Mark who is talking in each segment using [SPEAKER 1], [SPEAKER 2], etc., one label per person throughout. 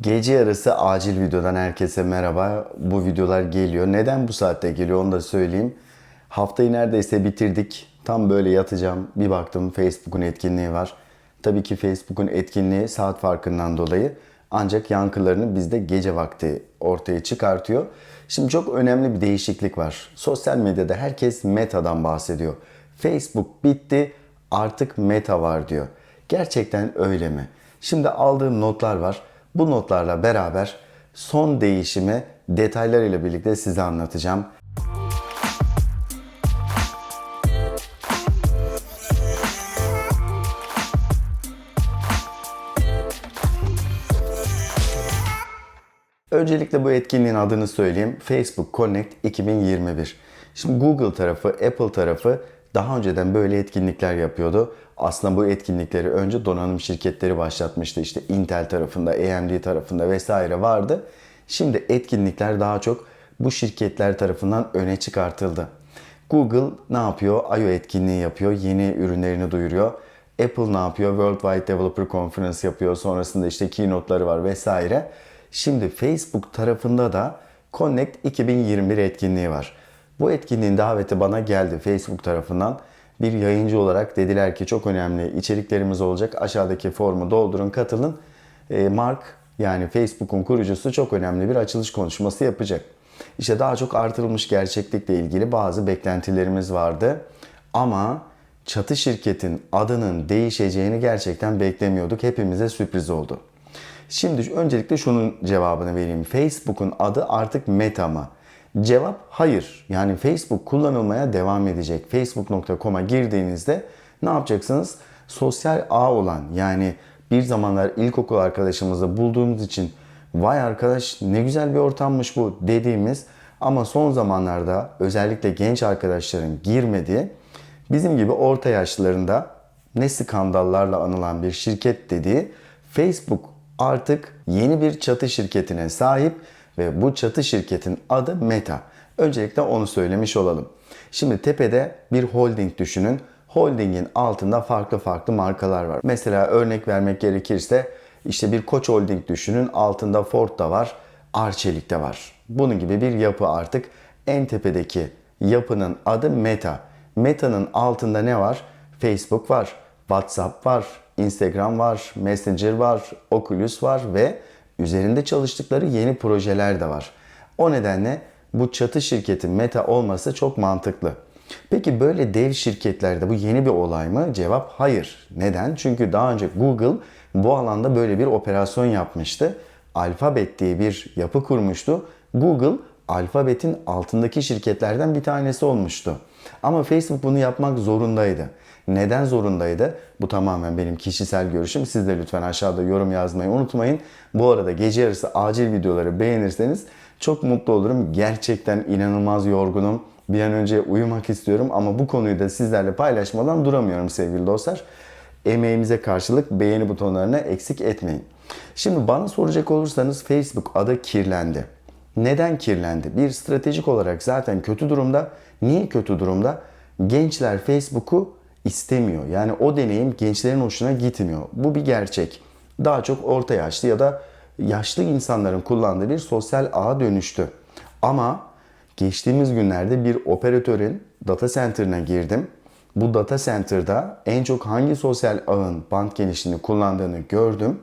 [SPEAKER 1] Gece yarısı acil videodan herkese merhaba. Bu videolar geliyor. Neden bu saatte geliyor onu da söyleyeyim. Haftayı neredeyse bitirdik. Tam böyle yatacağım. Bir baktım Facebook'un etkinliği var. Tabii ki Facebook'un etkinliği saat farkından dolayı ancak yankılarını bizde gece vakti ortaya çıkartıyor. Şimdi çok önemli bir değişiklik var. Sosyal medyada herkes metadan bahsediyor. Facebook bitti artık meta var diyor. Gerçekten öyle mi? Şimdi aldığım notlar var. Bu notlarla beraber son değişimi detaylarıyla birlikte size anlatacağım. Öncelikle bu etkinliğin adını söyleyeyim. Facebook Connect 2021. Şimdi Google tarafı, Apple tarafı daha önceden böyle etkinlikler yapıyordu. Aslında bu etkinlikleri önce donanım şirketleri başlatmıştı. İşte Intel tarafında, AMD tarafında vesaire vardı. Şimdi etkinlikler daha çok bu şirketler tarafından öne çıkartıldı. Google ne yapıyor? I.O. etkinliği yapıyor. Yeni ürünlerini duyuruyor. Apple ne yapıyor? Worldwide Developer Conference yapıyor. Sonrasında işte keynote'ları var vesaire. Şimdi Facebook tarafında da Connect 2021 etkinliği var. Bu etkinliğin daveti bana geldi Facebook tarafından. Bir yayıncı olarak dediler ki çok önemli içeriklerimiz olacak. Aşağıdaki formu doldurun, katılın. E, Mark yani Facebook'un kurucusu çok önemli bir açılış konuşması yapacak. İşte daha çok artırılmış gerçeklikle ilgili bazı beklentilerimiz vardı. Ama çatı şirketin adının değişeceğini gerçekten beklemiyorduk. Hepimize sürpriz oldu. Şimdi öncelikle şunun cevabını vereyim. Facebook'un adı artık Meta mı? Cevap hayır. Yani Facebook kullanılmaya devam edecek. Facebook.com'a girdiğinizde ne yapacaksınız? Sosyal ağ olan yani bir zamanlar ilkokul arkadaşımızı bulduğumuz için vay arkadaş ne güzel bir ortammış bu dediğimiz ama son zamanlarda özellikle genç arkadaşların girmediği bizim gibi orta yaşlarında ne skandallarla anılan bir şirket dediği Facebook artık yeni bir çatı şirketine sahip ve bu çatı şirketin adı Meta. Öncelikle onu söylemiş olalım. Şimdi tepede bir holding düşünün. Holdingin altında farklı farklı markalar var. Mesela örnek vermek gerekirse işte bir Koç Holding düşünün. Altında Ford da var, Arçelik de var. Bunun gibi bir yapı artık. En tepedeki yapının adı Meta. Meta'nın altında ne var? Facebook var, WhatsApp var, Instagram var, Messenger var, Oculus var ve üzerinde çalıştıkları yeni projeler de var. O nedenle bu çatı şirketin Meta olması çok mantıklı. Peki böyle dev şirketlerde bu yeni bir olay mı? Cevap hayır. Neden? Çünkü daha önce Google bu alanda böyle bir operasyon yapmıştı. Alphabet diye bir yapı kurmuştu. Google Alphabet'in altındaki şirketlerden bir tanesi olmuştu. Ama Facebook bunu yapmak zorundaydı. Neden zorundaydı? Bu tamamen benim kişisel görüşüm. Siz de lütfen aşağıda yorum yazmayı unutmayın. Bu arada gece yarısı acil videoları beğenirseniz çok mutlu olurum. Gerçekten inanılmaz yorgunum. Bir an önce uyumak istiyorum ama bu konuyu da sizlerle paylaşmadan duramıyorum sevgili dostlar. Emeğimize karşılık beğeni butonlarını eksik etmeyin. Şimdi bana soracak olursanız Facebook adı kirlendi. Neden kirlendi? Bir stratejik olarak zaten kötü durumda. Niye kötü durumda? Gençler Facebook'u istemiyor. Yani o deneyim gençlerin hoşuna gitmiyor. Bu bir gerçek. Daha çok orta yaşlı ya da yaşlı insanların kullandığı bir sosyal ağa dönüştü. Ama geçtiğimiz günlerde bir operatörün data center'ına girdim. Bu data center'da en çok hangi sosyal ağın band genişliğini kullandığını gördüm.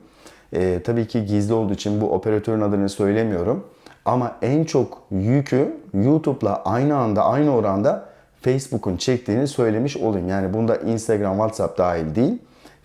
[SPEAKER 1] Ee, tabii ki gizli olduğu için bu operatörün adını söylemiyorum. Ama en çok yükü YouTube'la aynı anda aynı oranda Facebook'un çektiğini söylemiş olayım. Yani bunda Instagram, WhatsApp dahil değil.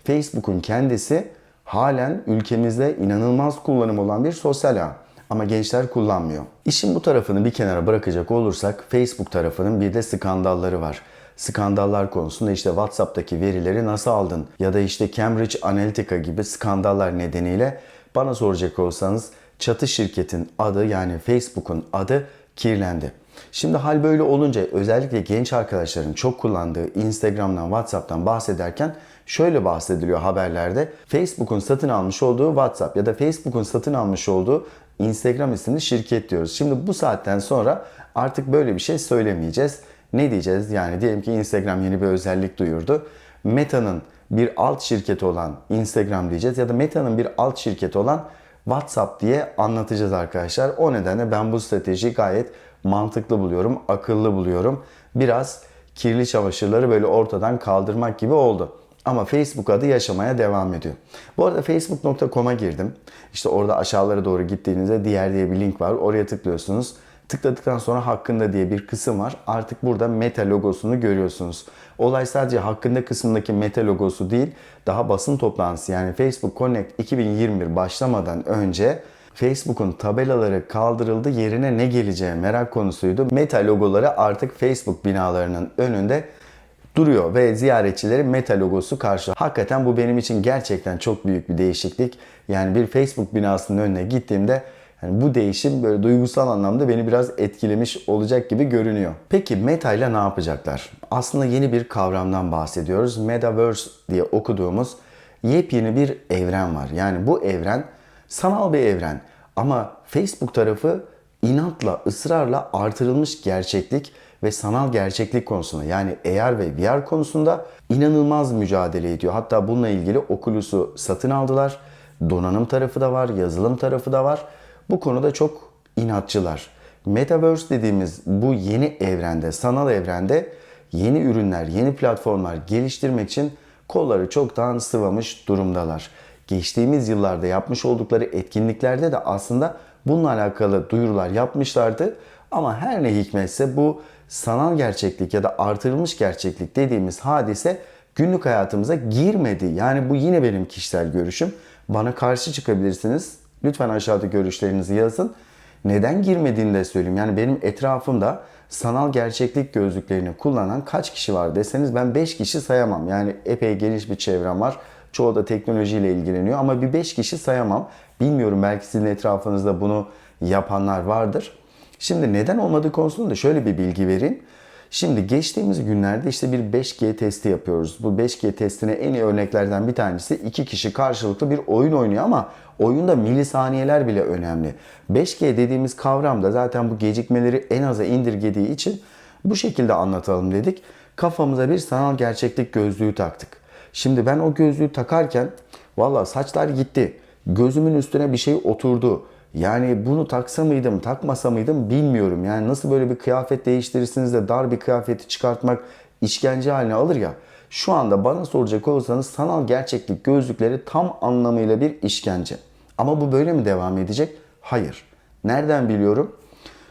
[SPEAKER 1] Facebook'un kendisi halen ülkemizde inanılmaz kullanım olan bir sosyal ağ. Ama gençler kullanmıyor. İşin bu tarafını bir kenara bırakacak olursak Facebook tarafının bir de skandalları var. Skandallar konusunda işte WhatsApp'taki verileri nasıl aldın ya da işte Cambridge Analytica gibi skandallar nedeniyle bana soracak olsanız çatı şirketin adı yani Facebook'un adı kirlendi. Şimdi hal böyle olunca özellikle genç arkadaşların çok kullandığı Instagram'dan, WhatsApp'tan bahsederken şöyle bahsediliyor haberlerde. Facebook'un satın almış olduğu WhatsApp ya da Facebook'un satın almış olduğu Instagram isimli şirket diyoruz. Şimdi bu saatten sonra artık böyle bir şey söylemeyeceğiz. Ne diyeceğiz? Yani diyelim ki Instagram yeni bir özellik duyurdu. Meta'nın bir alt şirketi olan Instagram diyeceğiz ya da Meta'nın bir alt şirketi olan WhatsApp diye anlatacağız arkadaşlar. O nedenle ben bu stratejiyi gayet mantıklı buluyorum, akıllı buluyorum. Biraz kirli çamaşırları böyle ortadan kaldırmak gibi oldu. Ama Facebook adı yaşamaya devam ediyor. Bu arada facebook.com'a girdim. İşte orada aşağılara doğru gittiğinizde diğer diye bir link var. Oraya tıklıyorsunuz. Tıkladıktan sonra hakkında diye bir kısım var. Artık burada meta logosunu görüyorsunuz. Olay sadece hakkında kısmındaki meta logosu değil, daha basın toplantısı yani Facebook Connect 2021 başlamadan önce Facebook'un tabelaları kaldırıldı yerine ne geleceği merak konusuydu. Meta logoları artık Facebook binalarının önünde duruyor ve ziyaretçileri meta logosu karşı. Hakikaten bu benim için gerçekten çok büyük bir değişiklik. Yani bir Facebook binasının önüne gittiğimde yani bu değişim böyle duygusal anlamda beni biraz etkilemiş olacak gibi görünüyor. Peki Meta ile ne yapacaklar? Aslında yeni bir kavramdan bahsediyoruz. Metaverse diye okuduğumuz yepyeni bir evren var. Yani bu evren sanal bir evren. Ama Facebook tarafı inatla, ısrarla artırılmış gerçeklik ve sanal gerçeklik konusunda yani AR ve VR konusunda inanılmaz mücadele ediyor. Hatta bununla ilgili Oculus'u satın aldılar. Donanım tarafı da var, yazılım tarafı da var. Bu konuda çok inatçılar. Metaverse dediğimiz bu yeni evrende, sanal evrende yeni ürünler, yeni platformlar geliştirmek için kolları çoktan sıvamış durumdalar. Geçtiğimiz yıllarda yapmış oldukları etkinliklerde de aslında bununla alakalı duyurular yapmışlardı. Ama her ne hikmetse bu sanal gerçeklik ya da artırılmış gerçeklik dediğimiz hadise günlük hayatımıza girmedi. Yani bu yine benim kişisel görüşüm. Bana karşı çıkabilirsiniz. Lütfen aşağıda görüşlerinizi yazın. Neden girmediğini de söyleyeyim. Yani benim etrafımda sanal gerçeklik gözlüklerini kullanan kaç kişi var deseniz ben 5 kişi sayamam. Yani epey geniş bir çevrem var. Çoğu da teknolojiyle ilgileniyor ama bir 5 kişi sayamam. Bilmiyorum belki sizin etrafınızda bunu yapanlar vardır. Şimdi neden olmadığı konusunda da şöyle bir bilgi vereyim. Şimdi geçtiğimiz günlerde işte bir 5G testi yapıyoruz. Bu 5G testine en iyi örneklerden bir tanesi iki kişi karşılıklı bir oyun oynuyor ama oyunda milisaniyeler bile önemli. 5G dediğimiz kavram da zaten bu gecikmeleri en aza indirgediği için bu şekilde anlatalım dedik. Kafamıza bir sanal gerçeklik gözlüğü taktık. Şimdi ben o gözlüğü takarken valla saçlar gitti. Gözümün üstüne bir şey oturdu. Yani bunu taksa mıydım, takmasa mıydım bilmiyorum. Yani nasıl böyle bir kıyafet değiştirirsiniz de dar bir kıyafeti çıkartmak işkence haline alır ya. Şu anda bana soracak olursanız sanal gerçeklik gözlükleri tam anlamıyla bir işkence. Ama bu böyle mi devam edecek? Hayır. Nereden biliyorum?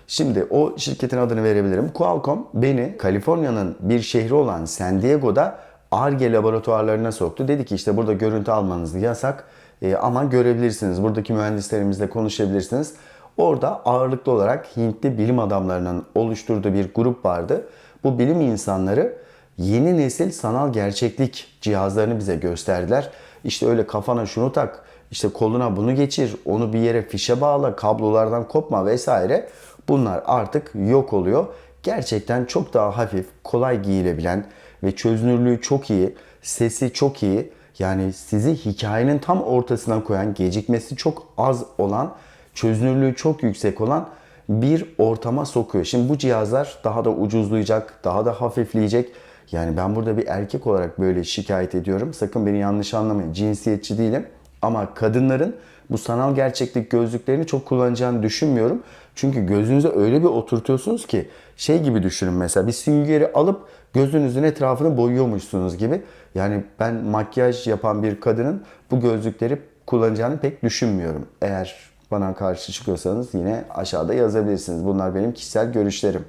[SPEAKER 1] Şimdi o şirketin adını verebilirim. Qualcomm beni Kaliforniya'nın bir şehri olan San Diego'da ARGE laboratuvarlarına soktu. Dedi ki işte burada görüntü almanız yasak e, ama görebilirsiniz. Buradaki mühendislerimizle konuşabilirsiniz. Orada ağırlıklı olarak Hintli bilim adamlarının oluşturduğu bir grup vardı. Bu bilim insanları yeni nesil sanal gerçeklik cihazlarını bize gösterdiler. İşte öyle kafana şunu tak, işte koluna bunu geçir, onu bir yere fişe bağla, kablolardan kopma vesaire. Bunlar artık yok oluyor. Gerçekten çok daha hafif, kolay giyilebilen ve çözünürlüğü çok iyi, sesi çok iyi. Yani sizi hikayenin tam ortasına koyan, gecikmesi çok az olan, çözünürlüğü çok yüksek olan bir ortama sokuyor. Şimdi bu cihazlar daha da ucuzlayacak, daha da hafifleyecek. Yani ben burada bir erkek olarak böyle şikayet ediyorum. Sakın beni yanlış anlamayın. Cinsiyetçi değilim. Ama kadınların bu sanal gerçeklik gözlüklerini çok kullanacağını düşünmüyorum. Çünkü gözünüze öyle bir oturtuyorsunuz ki şey gibi düşünün mesela bir süngeri alıp gözünüzün etrafını boyuyormuşsunuz gibi. Yani ben makyaj yapan bir kadının bu gözlükleri kullanacağını pek düşünmüyorum. Eğer bana karşı çıkıyorsanız yine aşağıda yazabilirsiniz. Bunlar benim kişisel görüşlerim.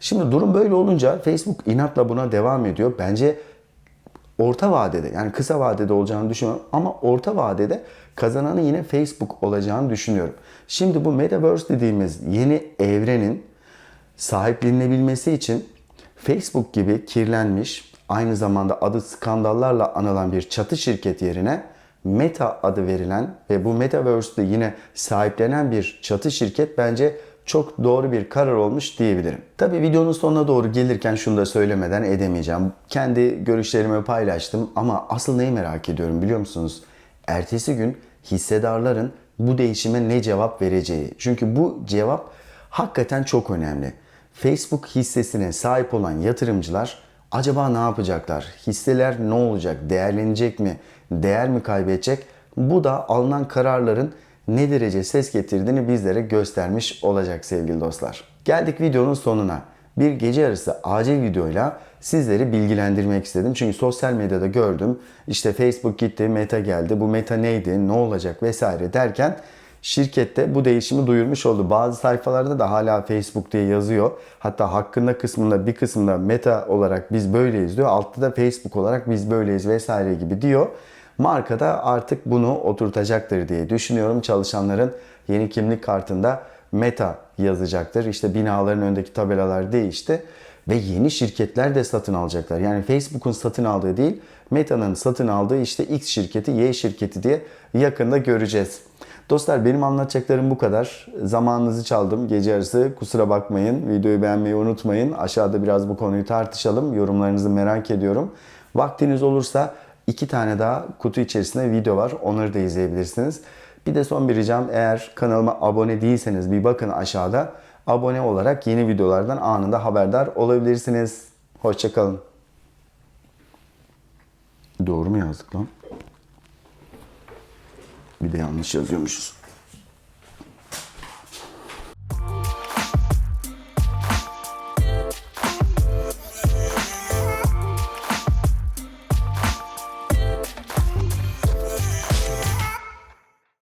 [SPEAKER 1] Şimdi durum böyle olunca Facebook inatla buna devam ediyor. Bence orta vadede yani kısa vadede olacağını düşünüyorum ama orta vadede kazananı yine Facebook olacağını düşünüyorum. Şimdi bu Metaverse dediğimiz yeni evrenin sahiplenilebilmesi için Facebook gibi kirlenmiş, aynı zamanda adı skandallarla anılan bir çatı şirket yerine Meta adı verilen ve bu Metaverse'de yine sahiplenen bir çatı şirket bence çok doğru bir karar olmuş diyebilirim. Tabi videonun sonuna doğru gelirken şunu da söylemeden edemeyeceğim. Kendi görüşlerimi paylaştım ama asıl neyi merak ediyorum biliyor musunuz? Ertesi gün hissedarların bu değişime ne cevap vereceği. Çünkü bu cevap hakikaten çok önemli. Facebook hissesine sahip olan yatırımcılar acaba ne yapacaklar? Hisseler ne olacak? Değerlenecek mi? Değer mi kaybedecek? Bu da alınan kararların ne derece ses getirdiğini bizlere göstermiş olacak sevgili dostlar. Geldik videonun sonuna. Bir gece yarısı acil videoyla sizleri bilgilendirmek istedim. Çünkü sosyal medyada gördüm. İşte Facebook gitti, Meta geldi. Bu Meta neydi, ne olacak vesaire derken şirkette bu değişimi duyurmuş oldu. Bazı sayfalarda da hala Facebook diye yazıyor. Hatta hakkında kısmında bir kısmında Meta olarak biz böyleyiz diyor. Altta da Facebook olarak biz böyleyiz vesaire gibi diyor. Marka da artık bunu oturtacaktır diye düşünüyorum. Çalışanların yeni kimlik kartında Meta yazacaktır. İşte binaların önündeki tabelalar değişti ve yeni şirketler de satın alacaklar. Yani Facebook'un satın aldığı değil, Meta'nın satın aldığı işte X şirketi, Y şirketi diye yakında göreceğiz. Dostlar benim anlatacaklarım bu kadar. Zamanınızı çaldım gece yarısı. Kusura bakmayın. Videoyu beğenmeyi unutmayın. Aşağıda biraz bu konuyu tartışalım. Yorumlarınızı merak ediyorum. Vaktiniz olursa iki tane daha kutu içerisinde video var. Onları da izleyebilirsiniz. Bir de son bir ricam eğer kanalıma abone değilseniz bir bakın aşağıda. Abone olarak yeni videolardan anında haberdar olabilirsiniz. Hoşçakalın. Doğru mu yazdık lan? Bir de yanlış yazıyormuşuz.